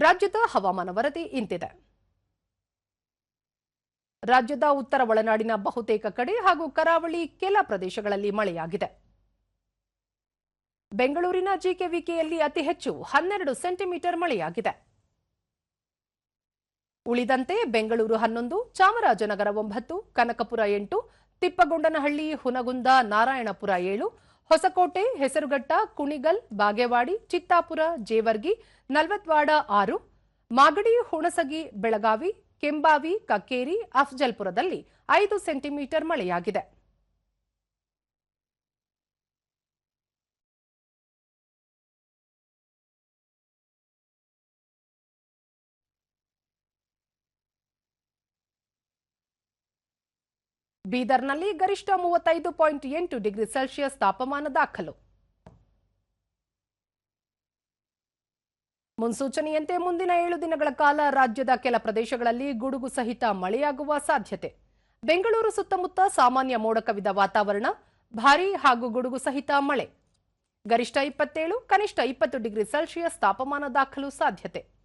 ರಾಜ್ಯದ ಹವಾಮಾನ ವರದಿ ಇಂತಿದೆ. ರಾಜ್ಯದ ಉತ್ತರ ಒಳನಾಡಿನ ಬಹುತೇಕ ಕಡೆ ಹಾಗೂ ಕರಾವಳಿ ಕೆಲ ಪ್ರದೇಶಗಳಲ್ಲಿ ಮಳೆಯಾಗಿದೆ. ಬೆಂಗಳೂರಿನ ಜಿಕೆವಿಕೆಯಲ್ಲಿ ಅತಿ ಹೆಚ್ಚು ಹನ್ನೆರಡು ಸೆಂಟಿಮೀಟರ್ ಮಳೆಯಾಗಿದೆ. ಉಳಿದಂತೆ ಬೆಂಗಳೂರು ಹನ್ನೊಂದು, ಚಾಮರಾಜನಗರ ಒಂಬತ್ತು, ಕನಕಪುರ ಎಂಟು, ತಿಪ್ಪಗೊಂಡನಹಳ್ಳಿ, ಹುನಗುಂದ, ನಾರಾಯಣಪುರ ಏಳು ಹೊಸಕೋಟೆ, ಹೆಸರುಘಟ್ಟ, ಕುಣಿಗಲ್, ಬಾಗೇವಾಡಿ, ಚಿತ್ತಾಪುರ, ಜೇವರ್ಗಿ, ನಲ್ವತ್ವಾಡ ಆರು, ಮಾಗಡಿ, ಹುಣಸಗಿ, ಬೆಳಗಾವಿ, ಕೆಂಬಾವಿ, ಕಕ್ಕೇರಿ, ಅಫ್ಜಲ್ಪುರದಲ್ಲಿ ಐದು ಸೆಂಟಿಮೀಟರ್ ಮಳೆಯಾಗಿದೆ. ಬೀದರ್ನಲ್ಲಿ ಗರಿಷ್ಠ ಮೂವತ್ತೈದು ಪಾಯಿಂಟ್ ಎಂಟು ಡಿಗ್ರಿ ಸೆಲ್ಸಿಯಸ್ ತಾಪಮಾನ ದಾಖಲು. ಮುನ್ಸೂಚನೆಯಂತೆ ಮುಂದಿನ ಏಳು ದಿನಗಳ ಕಾಲ ರಾಜ್ಯದ ಕೆಲ ಪ್ರದೇಶಗಳಲ್ಲಿ ಗುಡುಗು ಸಹಿತ ಮಳೆಯಾಗುವ ಸಾಧ್ಯತೆ. ಬೆಂಗಳೂರು ಸುತ್ತಮುತ್ತ ಸಾಮಾನ್ಯ ಮೋಡ ಕವಿದ ವಾತಾವರಣ, ಭಾರೀ ಹಾಗೂ ಗುಡುಗು ಸಹಿತ ಮಳೆ. ಗರಿಷ್ಠ ಇಪ್ಪತ್ತೇಳು, ಕನಿಷ್ಠ ಇಪ್ಪತ್ತು ಡಿಗ್ರಿ ಸೆಲ್ಸಿಯಸ್ ತಾಪಮಾನ ದಾಖಲು ಸಾಧ್ಯತೆ.